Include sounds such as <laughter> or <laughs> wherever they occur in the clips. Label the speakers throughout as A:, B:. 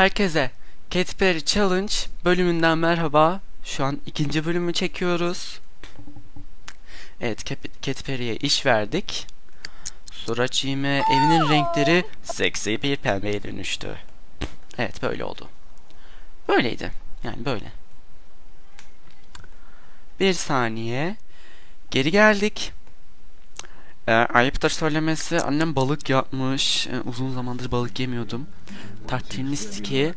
A: Herkese Katy Perry Challenge bölümünden merhaba. Şu an ikinci bölümü çekiyoruz. Evet Katy Perry'e iş verdik. Suraçime evinin renkleri seksi bir pembeye dönüştü. Evet böyle oldu. Böyleydi. Yani böyle. Bir saniye. Geri geldik. Ee, ayıptır söylemesi annem balık yapmış. Ee, uzun zamandır balık yemiyordum. Taktiğiniz ki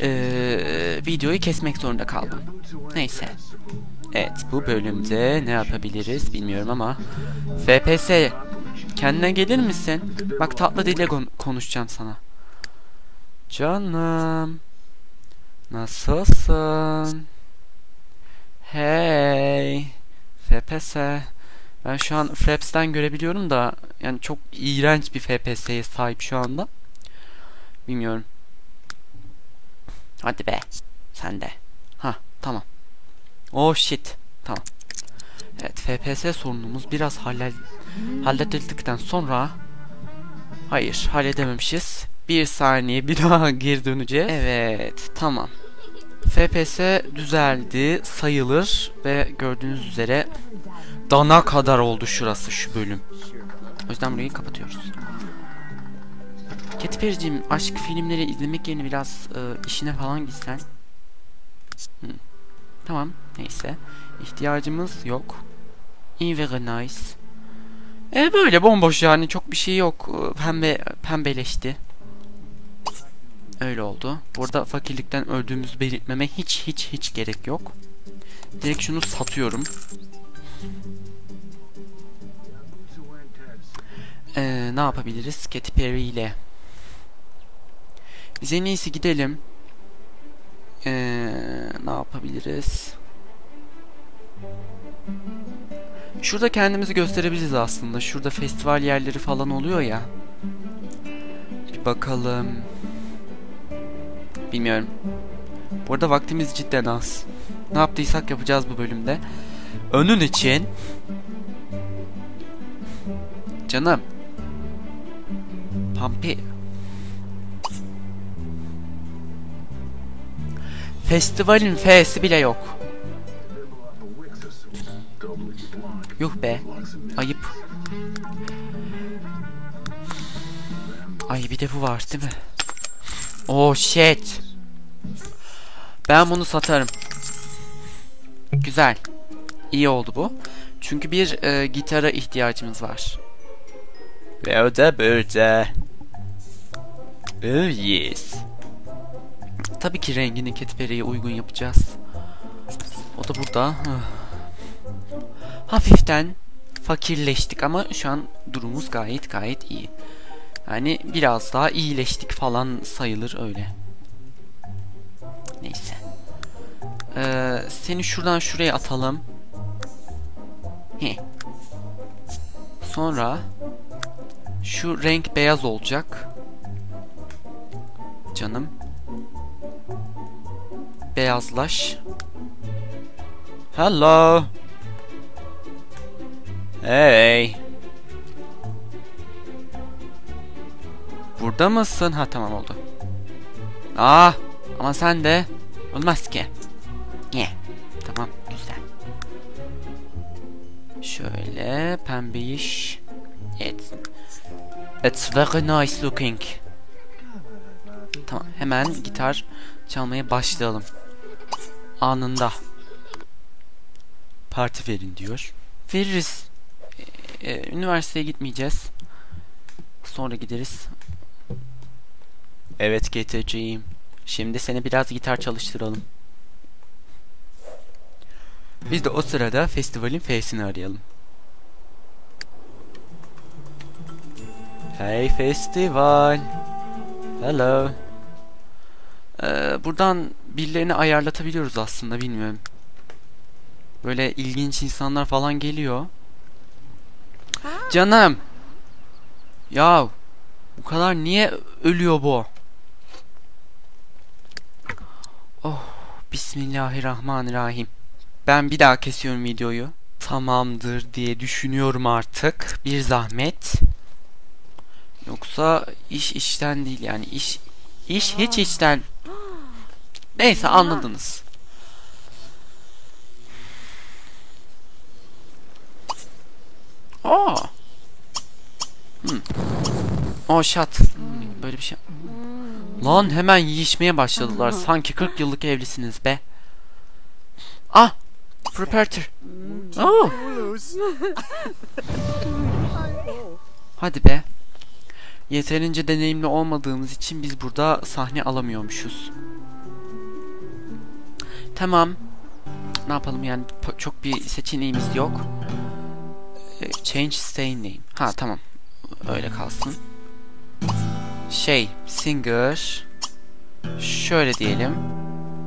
A: ee, videoyu kesmek zorunda kaldım. Neyse. Evet bu bölümde ne yapabiliriz bilmiyorum ama FPS kendine gelir misin? Bak tatlı dille kon- konuşacağım sana. Canım. Nasılsın? Hey. FPS. Ben şu an Fraps'ten görebiliyorum da yani çok iğrenç bir FPS'ye sahip şu anda. Bilmiyorum. Hadi be. Sen de. Ha tamam. Oh shit. Tamam. Evet FPS sorunumuz biraz halled halledildikten sonra Hayır halledememişiz. Bir saniye bir daha <laughs> geri döneceğiz. Evet tamam. FPS düzeldi sayılır ve gördüğünüz üzere dana kadar oldu şurası şu bölüm. O yüzden burayı kapatıyoruz. Katy Perry'cim aşk filmleri izlemek yerine biraz e, işine falan gitsen. Hı. Tamam neyse. İhtiyacımız yok. İyi very nice. E böyle bomboş yani çok bir şey yok. E, Pembe pembeleşti. Öyle oldu. Burada fakirlikten öldüğümüzü belirtmeme hiç hiç hiç gerek yok. Direkt şunu satıyorum. Ee, ne yapabiliriz? Katy Perry ile. Biz en iyisi gidelim. Ee, ne yapabiliriz? Şurada kendimizi gösterebiliriz aslında. Şurada festival yerleri falan oluyor ya. Bir bakalım. Bilmiyorum. Burada vaktimiz cidden az. Ne yaptıysak yapacağız bu bölümde. Önün için Canım Pampi Festivalin F'si bile yok. Yuh be. Ayıp. Ay bir de bu var değil mi? Oh shit. Ben bunu satarım. Güzel. İyi oldu bu. Çünkü bir e, gitara ihtiyacımız var. Ve o da burada. Oh yes. Tabii ki rengini Katy Perry'ye uygun yapacağız. O da burada. <sighs> Hafiften fakirleştik ama şu an durumumuz gayet gayet iyi. Yani biraz daha iyileştik falan sayılır öyle. Neyse. Ee, seni şuradan şuraya atalım. He. Sonra şu renk beyaz olacak. Canım. Beyazlaş. Hello. Hey. Burada mısın? Ha tamam oldu. Aa, ama sen de olmaz ki. Şöyle pembeyiş. Evet. It's very nice looking. Tamam hemen gitar çalmaya başlayalım. Anında. Parti verin diyor. Veririz. Ee, üniversiteye gitmeyeceğiz. Sonra gideriz. Evet GTC'yim. Şimdi seni biraz gitar çalıştıralım. Biz de o sırada festivalin F'sini arayalım. Hey festival. Hello. Ee, buradan birilerini ayarlatabiliyoruz aslında bilmiyorum. Böyle ilginç insanlar falan geliyor. Canım. Ya bu kadar niye ölüyor bu? Oh Bismillahirrahmanirrahim. Ben bir daha kesiyorum videoyu. Tamamdır diye düşünüyorum artık. Bir zahmet. Yoksa iş işten değil yani iş İş hiç içten. Neyse anladınız. Aa. Hmm. Oh shot. Böyle bir şey. Lan hemen yiyişmeye başladılar. <laughs> Sanki 40 yıllık evlisiniz be. Ah! Preparator. Oh! Hadi be. Yeterince deneyimli olmadığımız için biz burada sahne alamıyormuşuz. Tamam. Ne yapalım yani çok bir seçeneğimiz yok. Ee, Change stay name. Ha tamam. Öyle kalsın. Şey, singer. Şöyle diyelim.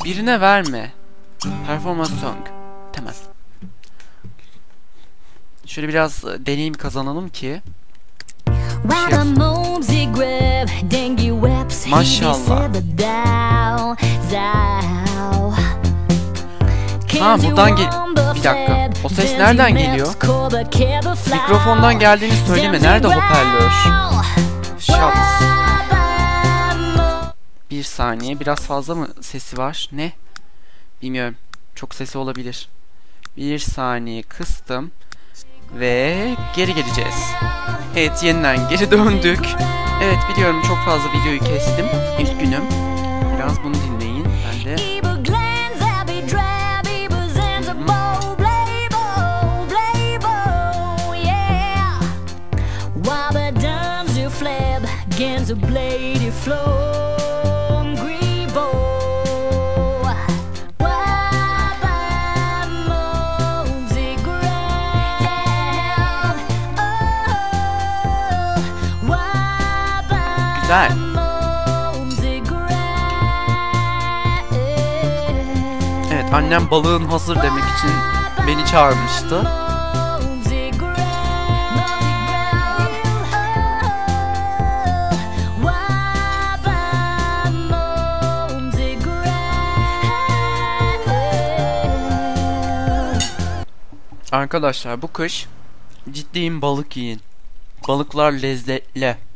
A: Birine verme. Performance song. Tamam. Şöyle biraz deneyim kazanalım ki.
B: He
A: Maşallah. Ha, buradan gel- bir dakika. O ses nereden geliyor? Mikrofondan geldiğini söyleme. Nerede hoparlör? Şans. Bir saniye. Biraz fazla mı sesi var? Ne? Bilmiyorum. Çok sesi olabilir. Bir saniye kıstım. Ve geri geleceğiz. Evet yeniden geri döndük. Evet biliyorum çok fazla videoyu kestim. Üzgünüm. Biraz bunu dinleyin. Ben de
B: blade flow,
A: Güzel. Evet annem balığın hazır demek için beni çağırmıştı. Arkadaşlar bu kış ciddiyim balık yiyin. Balıklar lezzetli.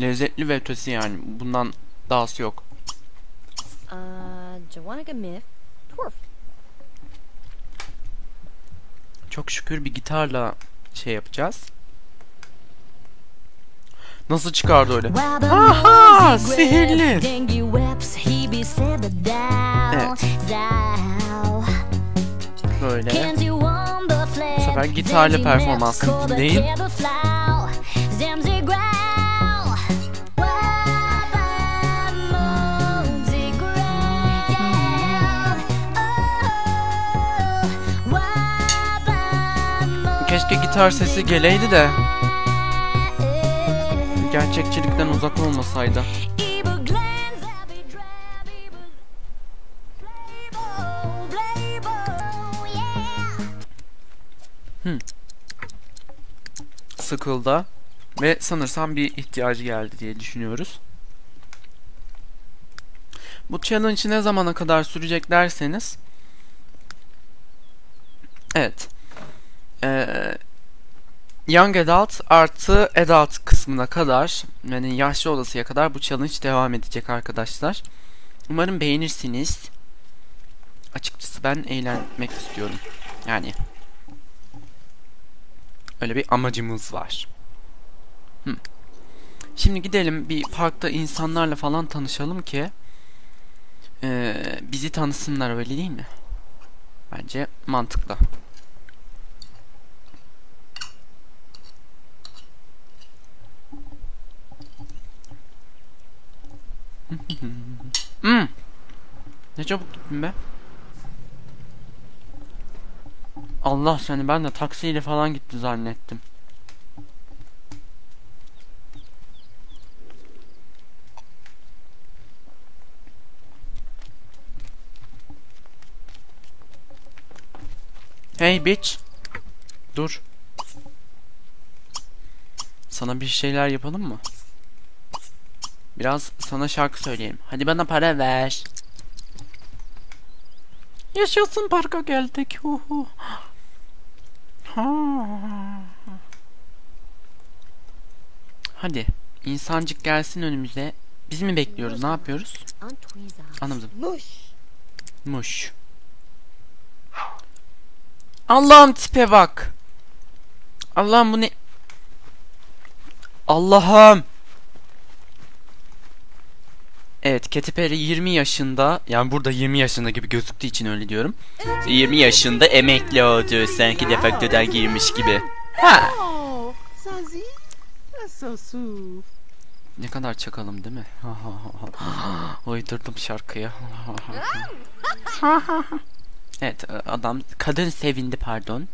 A: Lezzetli ve ötesi yani. Bundan dahası yok.
C: Uh.
A: Çok şükür bir gitarla şey yapacağız. Nasıl çıkardı öyle? Aha, sihirli. Evet. Böyle.
B: Bu sefer gitarla performansını dinleyin.
A: Gitar sesi geleydi de gerçekçilikten uzak olmasaydı. Sıkıldı ve sanırsam bir ihtiyacı geldi diye düşünüyoruz. Bu challenge ne zamana kadar sürecek derseniz Evet. Ee, Young Adult artı Adult kısmına kadar yani yaşlı olasıya kadar bu challenge devam edecek arkadaşlar. Umarım beğenirsiniz. Açıkçası ben eğlenmek istiyorum. Yani öyle bir amacımız var. Hı. Şimdi gidelim bir parkta insanlarla falan tanışalım ki ee, bizi tanısınlar öyle değil mi? Bence mantıklı. <laughs> Hmm. Ne çabuk gittin be. Allah seni ben de taksiyle falan gitti zannettim. Hey bitch. Dur. Sana bir şeyler yapalım mı? Biraz sana şarkı söyleyeyim. Hadi bana para ver. Yaşasın parka geldik. Hu hu. Ha. Hadi. insancık gelsin önümüze. Biz mi bekliyoruz? Ne yapıyoruz? Anlamadım.
C: Mush.
A: Muş. Allah'ım tipe bak. Allah'ım bu ne? Allah'ım. Evet, Katy Perry 20 yaşında, yani burada 20 yaşında gibi gözüktüğü için öyle diyorum. 20 yaşında emekli oldu, sanki defaktöden girmiş gibi. Ha. Ne kadar çakalım değil mi? Uydurdum şarkıyı. evet adam kadın sevindi pardon.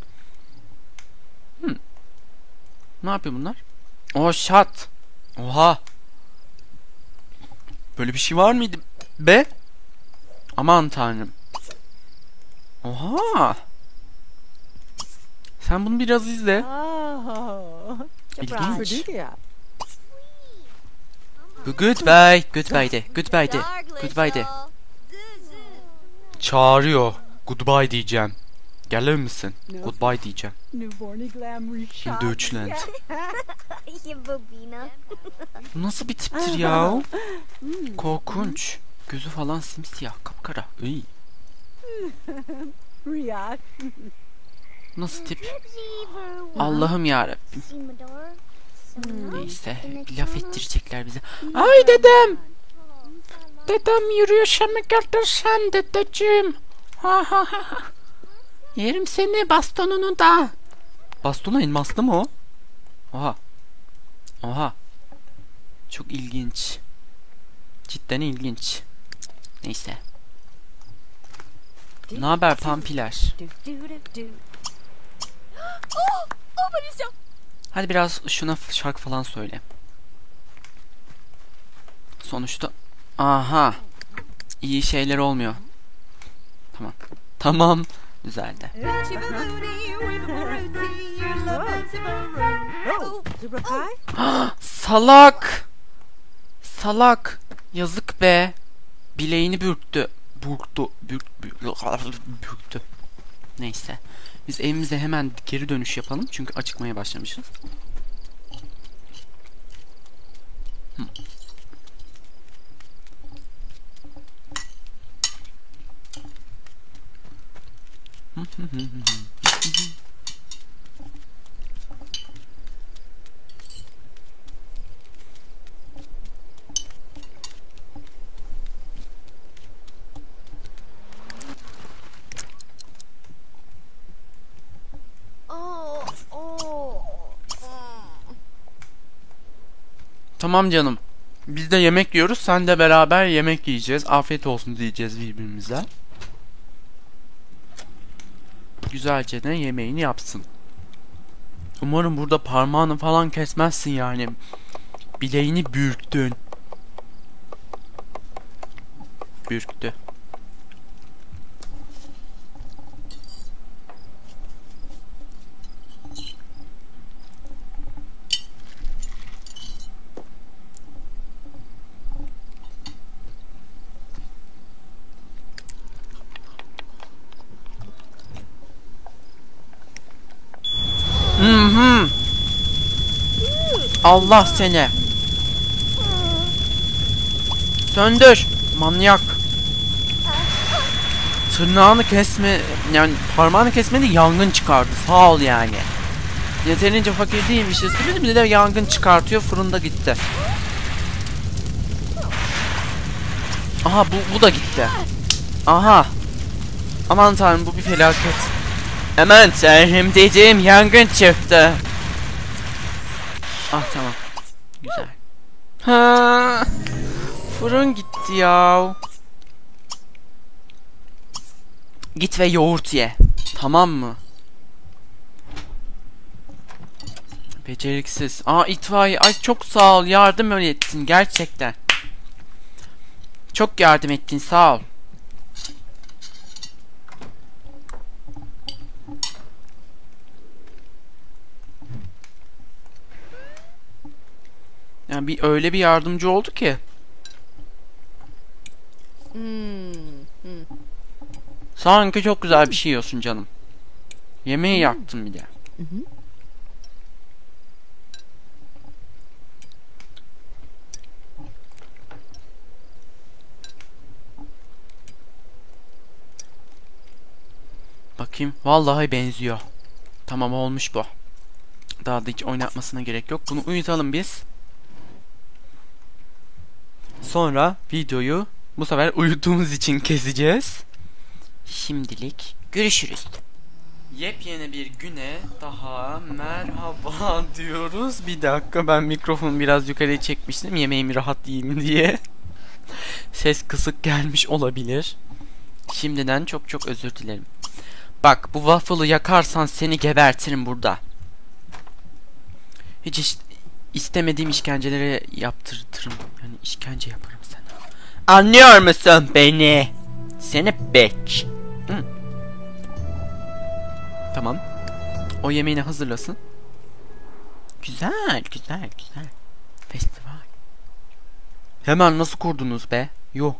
A: Hmm. Ne yapıyor bunlar? Oh shot. Oha. Böyle bir şey var mıydı be? Aman tanrım. Oha. Sen bunu biraz izle. İlginç. Goodbye. Goodbye de. Goodbye de. Goodbye de. Çağırıyor. Goodbye diyeceğim. Gelir misin? Goodbye diyeceğim. Deutschland. <laughs> Bu nasıl bir tiptir <laughs> ya? Korkunç. Gözü falan simsiyah, kapkara. Iy. <laughs> Nasıl tip? Allah'ım yarabbim. Neyse, laf ettirecekler bize. Ay dedem! Dedem yürüyüşe mi götürsen dedeciğim? Ha ha ha. Yerim seni bastonunu da. Bastonu elmaslı mı o? Oha. Oha. Çok ilginç. Cidden ilginç. Neyse. Ne haber pampiler? Hadi biraz şuna şarkı falan söyle. Sonuçta aha iyi şeyler olmuyor. Tamam. Tamam. Güzeldi. <laughs> Salak. Salak. Yazık be. Bileğini bürktü. Burktu. Bürk, bürk, bürktü. Neyse. Biz evimize hemen geri dönüş yapalım. Çünkü acıkmaya başlamışız. Hı. Tamam canım. Biz de yemek yiyoruz. Sen de beraber yemek yiyeceğiz. Afiyet olsun diyeceğiz birbirimize. Güzelce de yemeğini yapsın. Umarım burada parmağını falan kesmezsin yani. Bileğini bürktün. Bürktü. Hı hı. Allah seni. Söndür. Manyak. Tırnağını kesme yani parmağını kesmedi yangın çıkardı. Sağ ol yani. Yeterince fakir değilmişiz gibi bir de yangın çıkartıyor fırında gitti. Aha bu, bu da gitti. Aha. Aman tanrım bu bir felaket. Aman tanrım dediğim yangın çıktı. Ah tamam. Güzel. Ha, fırın gitti ya. Git ve yoğurt ye. Tamam mı? Beceriksiz. Aa itfaiye. Ay çok sağ ol. Yardım ettin gerçekten. Çok yardım ettin sağ ol. Yani bir öyle bir yardımcı oldu ki.
C: Hmm. hmm.
A: Sanki çok güzel bir şey yiyorsun canım. Yemeği hmm. yaptım bir de. Hmm. Bakayım. Vallahi benziyor. Tamam olmuş bu. Daha da hiç oynatmasına gerek yok. Bunu uyutalım biz. Sonra videoyu bu sefer uyuduğumuz için keseceğiz. Şimdilik görüşürüz. Yepyeni bir güne daha merhaba <laughs> diyoruz. Bir dakika ben mikrofonu biraz yukarıya çekmiştim yemeğimi rahat yiyeyim diye. <laughs> Ses kısık gelmiş olabilir. Şimdiden çok çok özür dilerim. Bak bu waffle'ı yakarsan seni gebertirim burada. Hiç iş- istemediğim işkencelere yaptırtırım. Yani işkence yaparım sana. Anlıyor musun beni? Seni bitch. Hı. Tamam. O yemeğini hazırlasın. Güzel, güzel, güzel. Festival. Hemen nasıl kurdunuz be? Yo.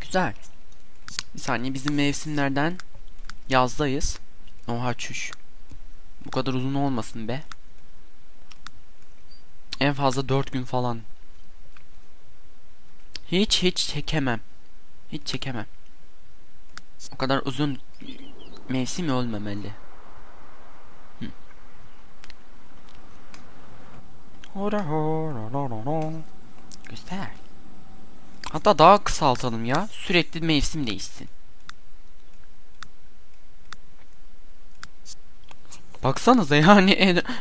A: Güzel. Bir saniye bizim mevsimlerden yazdayız. Oha çüş. Bu kadar uzun olmasın be. En fazla 4 gün falan. Hiç hiç çekemem. Hiç çekemem. O kadar uzun mevsim olmamalı. Hı. Güzel. Hatta daha kısaltalım ya. Sürekli mevsim değişsin. Baksanıza yani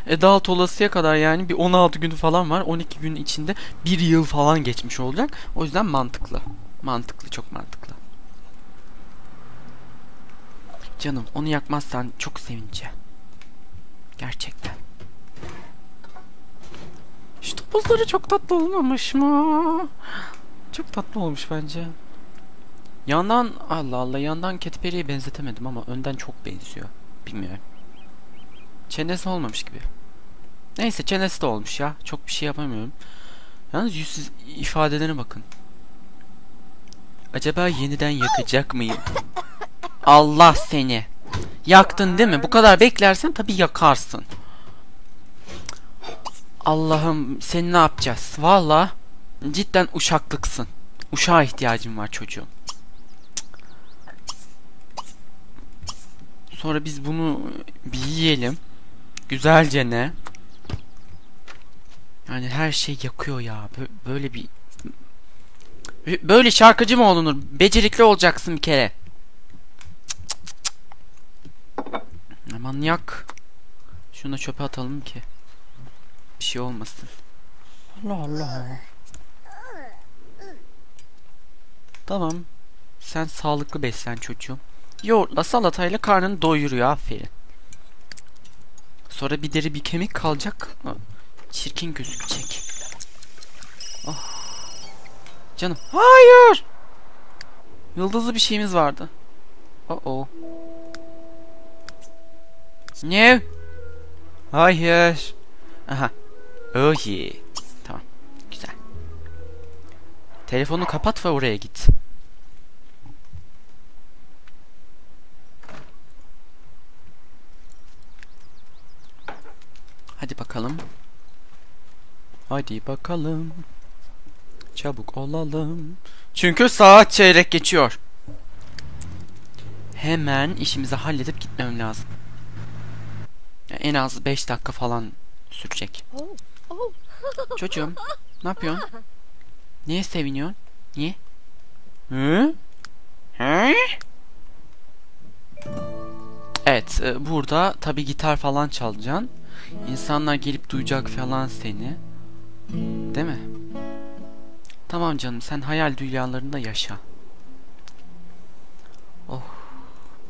A: Ed Adult olasıya kadar yani bir 16 gün falan var. 12 gün içinde bir yıl falan geçmiş olacak. O yüzden mantıklı. Mantıklı çok mantıklı. Canım onu yakmazsan çok sevineceğim. Gerçekten. Şu topuzları çok tatlı olmamış mı? Çok tatlı olmuş bence. Yandan Allah Allah yandan Katy benzetemedim ama önden çok benziyor. Bilmiyorum. Çenesi olmamış gibi. Neyse çenesi de olmuş ya. Çok bir şey yapamıyorum. Yalnız yüzsüz ifadelerine bakın. Acaba yeniden yakacak mıyım? Allah seni. Yaktın değil mi? Bu kadar beklersen tabii yakarsın. Allah'ım seni ne yapacağız? Valla cidden uşaklıksın. Uşağa ihtiyacım var çocuğum. Sonra biz bunu bir yiyelim. Güzelce ne? Yani her şey yakıyor ya. Bö- Böyle bir böyle şarkıcı mı olunur? Becerikli olacaksın bir kere. Aman yak. Şunu da çöpe atalım ki. Bir şey olmasın. Allah Allah. Tamam. Sen sağlıklı beslen çocuğum. Yoğurtla salatayla karnını doyuruyor aferin. Sonra bir deri bir kemik kalacak. Çirkin gözükecek. Oh. Canım. Hayır. Yıldızlı bir şeyimiz vardı. Oh oh. Ne? Hayır. Aha. Oh yeah. Tamam. Güzel. Telefonu kapat ve oraya git. Hadi bakalım. Hadi bakalım. Çabuk olalım. Çünkü saat çeyrek geçiyor. Hemen işimizi halledip gitmem lazım. En az 5 dakika falan sürecek. Çocuğum, ne yapıyorsun? Niye seviniyorsun? Niye? Hı? Hı? Evet, e, burada tabi gitar falan çalacaksın. İnsanlar gelip duyacak falan seni. Değil mi? Tamam canım, sen hayal dünyalarında yaşa. Oh.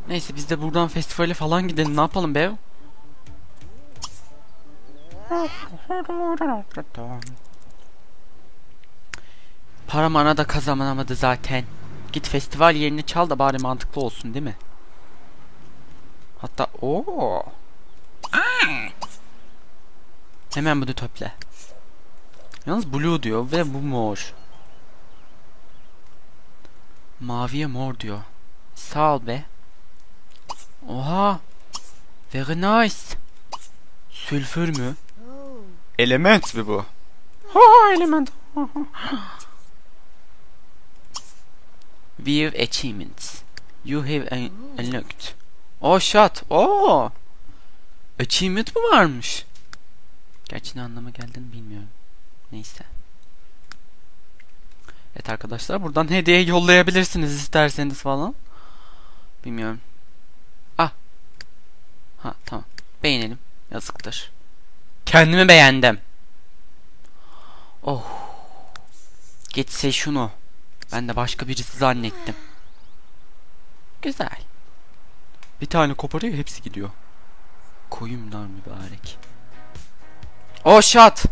A: Neyse biz de buradan festivale falan gidelim. Ne yapalım be? Para mana da kazanamadı zaten. Git festival yerini çal da bari mantıklı olsun değil mi? Hatta o. Hemen bunu topla. Yalnız blue diyor ve bu mor. Maviye mor diyor. Sağ ol be. Oha. Very nice. Sülfür mü? Element mi bu? Ha element. View achievements. You have un- unlocked. Oh shot. Oh. Achievement mı varmış? Gerçi ne anlama geldiğini bilmiyorum. Neyse. Evet arkadaşlar buradan hediye yollayabilirsiniz isterseniz falan. Bilmiyorum. Ah. Ha tamam. Beğenelim. Yazıktır. Kendimi beğendim. Oh. Geçse şunu. Ben de başka birisi zannettim. Güzel. Bir tane koparıyor hepsi gidiyor. Koyumlar mübarek. Oh shot.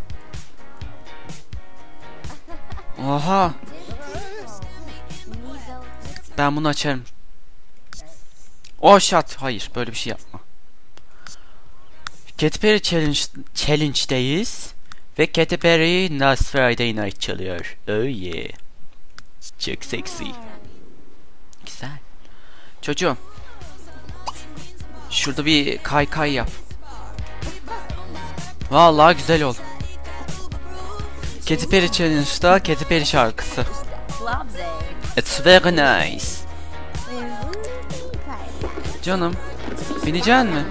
A: Oha. Ben bunu açarım. Oh shot. Hayır böyle bir şey yapma. Katy Challenge, Challenge'deyiz. Ve Katy Perry Last Friday Night çalıyor. Oh yeah. Çok seksi. Güzel. Çocuğum. Şurada bir kay kay yap. Vallahi güzel ol. Katy Perry Challenge'da Katy Perry şarkısı. It's very nice. Canım. Bineceksin mi?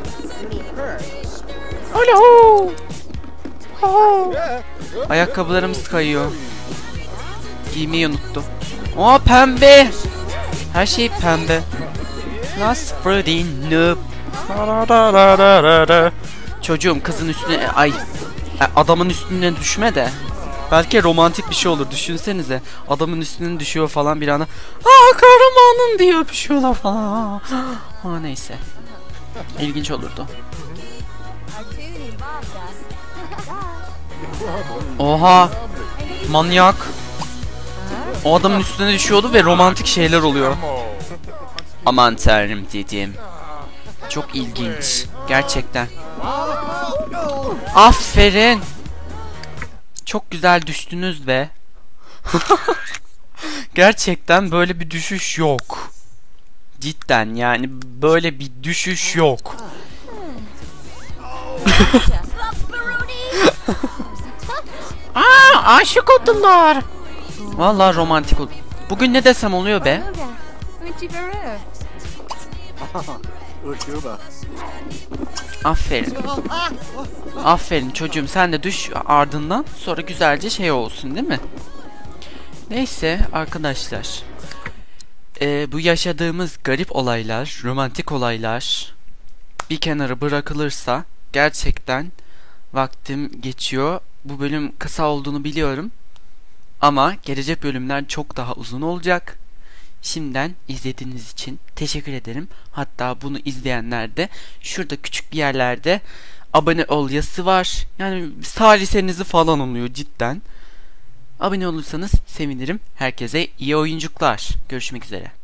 A: Alo. Aa. Ayakkabılarımız kayıyor. Giymeyi unuttum. Aa pembe. Her şey pembe. Last Friday noob. Çocuğum kızın üstüne ay e, adamın üstüne düşme de. Belki romantik bir şey olur düşünsenize. Adamın üstüne düşüyor falan bir anda. Aa kahramanım diye öpüşüyorlar falan. <gasps> Ha neyse. İlginç olurdu. Oha. Manyak. O adamın üstüne düşüyordu ve romantik şeyler oluyor. Aman tanrım dedim. Çok ilginç. Gerçekten. Aferin. Çok güzel düştünüz be. <laughs> Gerçekten böyle bir düşüş yok. Cidden yani böyle bir düşüş yok. <laughs> Aa aşık oldular. Vallahi romantik oldu. Bugün ne desem oluyor be? <laughs> Aferin. Aferin çocuğum sen de düş ardından sonra güzelce şey olsun değil mi? Neyse arkadaşlar. Ee, bu yaşadığımız garip olaylar, romantik olaylar bir kenara bırakılırsa gerçekten vaktim geçiyor. Bu bölüm kısa olduğunu biliyorum. Ama gelecek bölümler çok daha uzun olacak. Şimdiden izlediğiniz için teşekkür ederim. Hatta bunu izleyenler de şurada küçük bir yerlerde abone ol yazısı var. Yani salisenizi falan oluyor cidden. Abone olursanız sevinirim. Herkese iyi oyuncuklar. Görüşmek üzere.